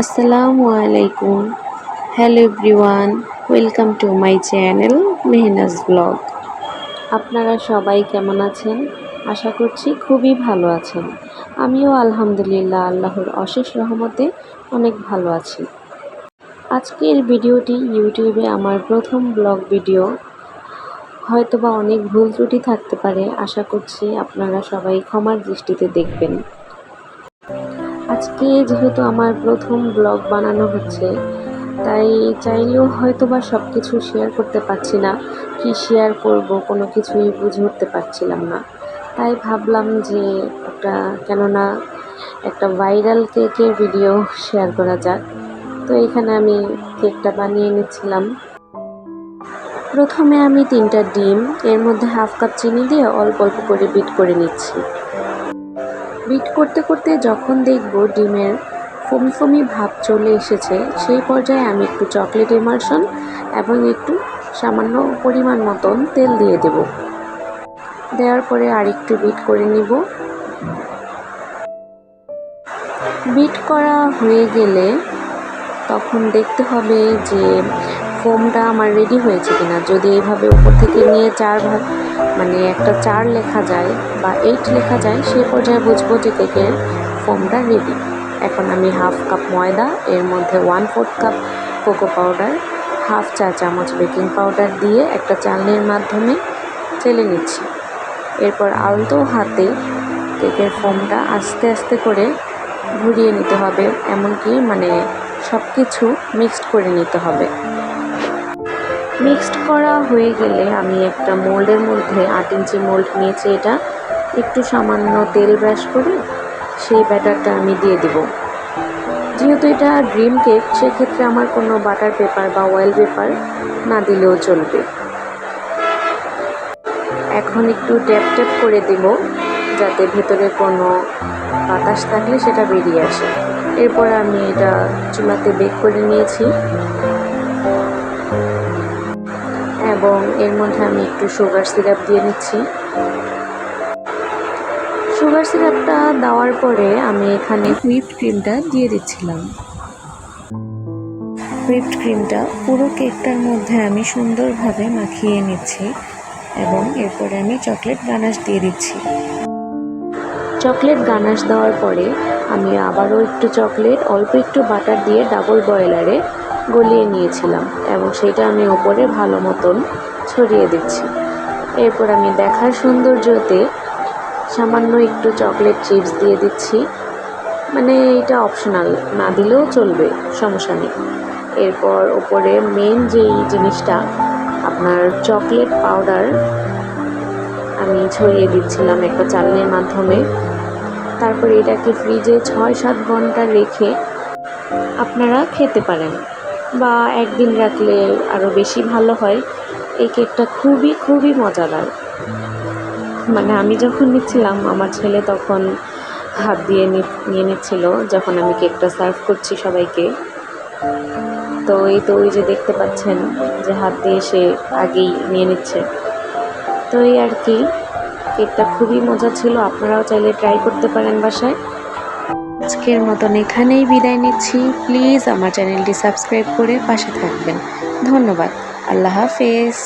আসসালামু আলাইকুম। Hello everyone welcome to my channel Mehnaz blog আপনারা সবাই কেমন আছেন? আশা করছি খুবই ভালো আছেন। আমিও আলহামদুলিল্লাহ আল্লাহর অশেষ রহমতে অনেক ভালো আছি। আজকের ভিডিওটি ইউটিউবে আমার প্রথম ব্লগ ভিডিও। হয়তোবা অনেক ভুল ত্রুটি থাকতে পারে, আশা করছি আপনারা সবাই ক্ষমার দৃষ্টিতে দেখবেন। আজকে যেহেতু আমার প্রথম ব্লগ বানানো হচ্ছে, তাই চাইলেও হয়তো বা সব কিছু শেয়ার করতে পারছি না। কি শেয়ার করব, কোনো কিছুই বুঝে উঠতে পারছিলাম না। তাই ভাবলাম যে একটা, কেননা একটা ভাইরাল কেকের ভিডিও শেয়ার করা যাক। তো এখানে আমি কেকটা বানিয়ে নিচ্ছিলাম। প্রথমে আমি তিনটা ডিম, এর মধ্যে হাফ কাপ চিনি দিয়ে অল্প অল্প করে বিট করে নিচ্ছি। বিট করতে করতে যখন দেখব ডিমের ফমি ভাব চলে এসেছে, সেই পর্যায়ে আমি একটু চকলেট ইমার্শন এবং একটু সামান্য পরিমাণ মতন তেল দিয়ে দেব। দেওয়ার পরে আরেকটু বিট করে নিব। বিট করা হয়ে গেলে তখন দেখতে হবে যে ফোমটা আমার রেডি হয়েছে কিনা, যদি এইভাবে উপর থেকে নিয়ে চার ভাগ মানে একটা চার লেখা যায় বা এইট লেখা যায় সেই পর্যায়ে বুঝব যে কেকের ফোমটা রেডি এখন আমি হাফ কাপ ময়দা, এর মধ্যে one fourth cup cocoa powder half চা চামচ বেকিং পাউডার দিয়ে একটা চালনির মাধ্যমে চেলে নিচ্ছি। এরপর আলতো হাতে কেকের ফোমটা আস্তে আস্তে করে ঘুরিয়ে নিতে হবে, এমনকি মানে সব কিছু মিক্সড করে নিতে হবে। মিক্সড করা হয়ে গেলে আমি একটা মোল্ডের মধ্যে আট ইঞ্চি মোল্ড নিয়েছি এটা। একটু সামান্য তেল ব্রাশ করে সেই ব্যাটারটা আমি দিয়ে দিব। যেহেতু এটা ড্রিম কেক, সেক্ষেত্রে আমার কোনো বাটার পেপার বা অয়েল পেপার না দিলেও চলবে। এখন একটু ট্যাপ ট্যাপ করে দিব, যাতে ভেতরে কোনো বাতাস থাকলে সেটা বেরিয়ে আসে। এরপর আমি এটা চুলাতে বেক করে নিয়েছি। এবং এর মধ্যে আমি একটু সুগার সিরাপ দিয়ে নিচ্ছি। সুগার সিরাপটা দেওয়ার পরে আমি এখানে হুইপড ক্রিমটা দিয়ে দিচ্ছিলাম। হুইপড ক্রিমটা পুরো কেকটার মধ্যে আমি সুন্দরভাবে মাখিয়ে নিচ্ছি এবং এরপরে আমি চকলেট গানাশ দিয়ে দিচ্ছি। চকলেট গানাশ দেওয়ার পরে আমি আবারও একটু চকলেট অল্প একটু বাটার দিয়ে ডাবল বয়লারে গলিয়ে নিয়েছিলাম এবং সেটা আমি ওপরে ভালো মতন ছড়িয়ে দিচ্ছি। এরপর আমি দেখার সৌন্দর্যতে সামান্য একটু চকলেট চিপস দিয়ে দিচ্ছি। মানে এটা অপশনাল না দিলেও চলবে, সমস্যা নেই। এরপর ওপরে মেন যেই জিনিসটা, আপনার চকলেট পাউডার আমি ছড়িয়ে দিচ্ছিলাম একটা চালনির মাধ্যমে। তারপরে এটাকে ফ্রিজে ছয় সাত ঘণ্টা রেখে আপনারা খেতে পারেন। বা একদিন রাখলে আরও বেশি ভালো হয়। এই কেকটা খুবই খুবই মজাদার। মানে আমি যখন নিচ্ছিলাম, আমার ছেলে তখন হাত দিয়ে নিয়ে নিচ্ছিল যখন আমি কেকটা সার্ভ করছি সবাইকে। তো এই তো ওই যে দেখতে পাচ্ছেন যে হাত দিয়ে সে আগেই নিয়ে নিচ্ছে। তো এই আর কি, কেকটা খুবই মজা ছিল। আপনারাও চাইলে ট্রাই করতে পারেন বাসায়। আজকের মতন এখানেই বিদায় নিচ্ছি। প্লিজ আমার চ্যানেলটি সাবস্ক্রাইব করে পাশে থাকবেন। ধন্যবাদ। আল্লাহ হাফেজ।